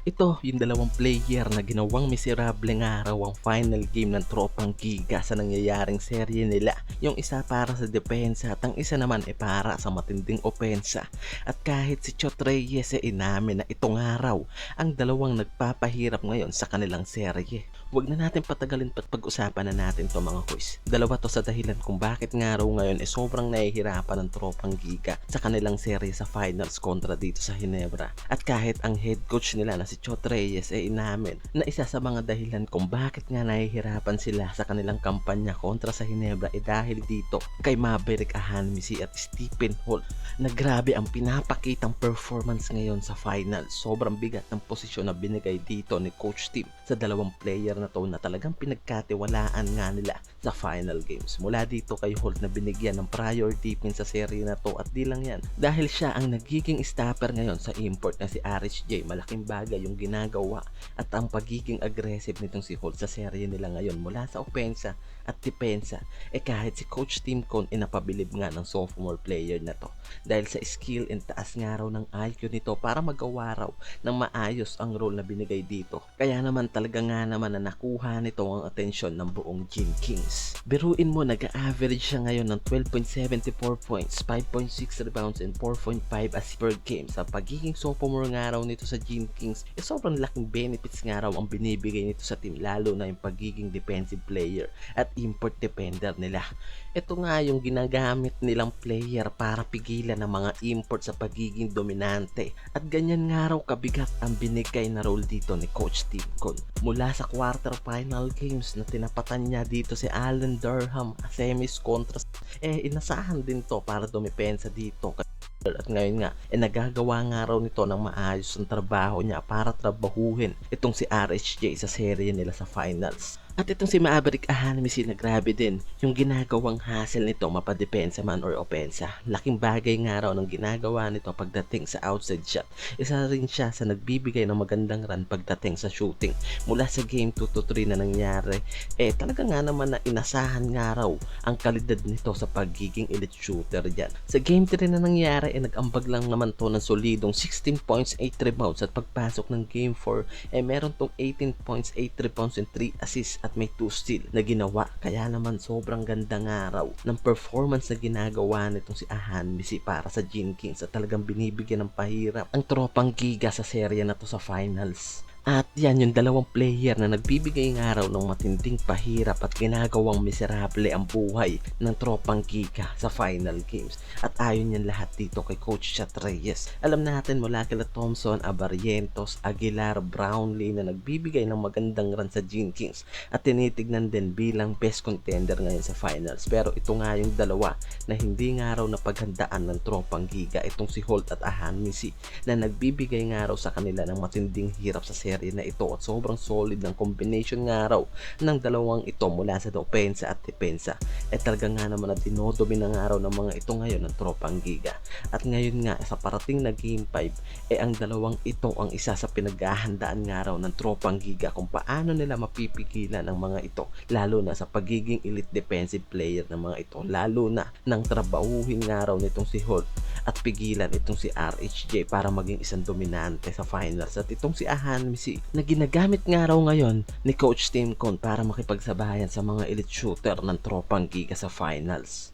Ito, yung dalawang player na ginawang miserable nga araw ang final game ng tropang giga sa nangyayaring serye nila. Yung isa para sa depensa at ang isa naman ay para sa matinding opensa. At kahit si Chot Reyes ay inamin na itong araw ang dalawang nagpapahirap ngayon sa kanilang serye. Huwag na natin patagalin pat pag-usapan na natin to mga kuys. Dalawa to sa dahilan kung bakit nga raw ngayon ay sobrang nahihirapan ng tropang giga sa kanilang serye sa finals kontra dito sa Hinebra. At kahit ang head coach nila na si Chot Reyes ay inamin na isa sa mga dahilan kung bakit nga nahihirapan sila sa kanilang kampanya kontra sa Hinebra ay dahil dito kay Maverick Ahanmisi at Stephen Hall na grabe ang pinapakitang performance ngayon sa finals. Sobrang bigat ng posisyon na binigay dito ni Coach Tim sa dalawang player na to na talagang pinagkatiwalaan nga nila sa final games. Mula dito kay Holt na binigyan ng priority pin sa serye na to at di lang yan. Dahil siya ang nagiging stopper ngayon sa import na si Aris J. Malaking bagay yung ginagawa at ang pagiging aggressive nitong si Holt sa serye nila ngayon mula sa opensa at depensa. Eh kahit si Coach Tim Con inapabilib nga ng sophomore player na to dahil sa skill and taas nga raw ng IQ nito para magawa raw ng maayos ang role na binigay dito. Kaya naman talaga nga naman na nakuha nito ang atensyon ng buong Gin Kings. Biruin mo nag-average siya ngayon ng 12.74 points, 5.6 rebounds and 4.5 assists per game. Sa pagiging sophomore nga raw nito sa Gin Kings, eh sobrang laking benefits nga raw ang binibigay nito sa team lalo na yung pagiging defensive player at import defender nila. Ito nga yung ginagamit nilang player para pigilan ng mga import sa pagiging dominante. At ganyan nga raw kabigat ang binigay na role dito ni Coach Tim Con. Mula sa quarterfinal games na tinapatan niya dito si Allen Durham, semis kontra eh inasahan din to para dumepensa dito at ngayon nga, eh nagagawa nga raw nito ng maayos ang trabaho niya para trabahuhin itong si RHJ sa serye nila sa finals. At itong si Maverick Ahanmisi na grabe din yung ginagawang hassle nito mapadepensa man or opensa. Laking bagay nga raw ng ginagawa nito pagdating sa outside shot. Isa rin siya sa nagbibigay ng magandang run pagdating sa shooting. Mula sa game 2 to 3 na nangyari, eh talaga nga naman na inasahan nga raw ang kalidad nito sa pagiging elite shooter dyan. Sa game 3 na nangyari, eh nag-ambag lang naman to ng solidong 16 points, 8 rebounds at pagpasok ng game 4, eh meron tong 18 points, 8 rebounds and 3 assists at may 2 steal na ginawa. Kaya naman sobrang ganda nga raw ng performance na ginagawa nitong si Ahan Misi para sa Gin Kings at talagang binibigyan ng pahirap ang tropang giga sa serya na to sa finals. At yan yung dalawang player na nagbibigay nga raw ng matinding pahirap at ginagawang miserable ang buhay ng tropang Giga sa final games. At ayon yan lahat dito kay Coach Chat Reyes. Alam natin mula kila Thompson, Abarientos, Aguilar, Brownlee na nagbibigay ng magandang run sa Gene Kings at tinitignan din bilang best contender ngayon sa finals. Pero ito nga yung dalawa na hindi nga raw napaghandaan ng tropang Giga itong si Holt at Ahan Misi na nagbibigay nga raw sa kanila ng matinding hirap sa serye na ito at sobrang solid ng combination nga raw ng dalawang ito mula sa opensa at depensa. Eh talaga nga naman na dinodomina nga raw ng mga ito ngayon ng tropang giga. At ngayon nga sa parating na game 5, eh ang dalawang ito ang isa sa pinaghahandaan nga raw ng tropang giga kung paano nila mapipigilan ang mga ito lalo na sa pagiging elite defensive player ng mga ito lalo na nang trabahuhin nga raw nitong si Holt at pigilan itong si RHJ para maging isang dominante sa finals at itong si Ahan Misi na ginagamit nga raw ngayon ni Coach Tim Con para makipagsabayan sa mga elite shooter ng tropang giga sa finals.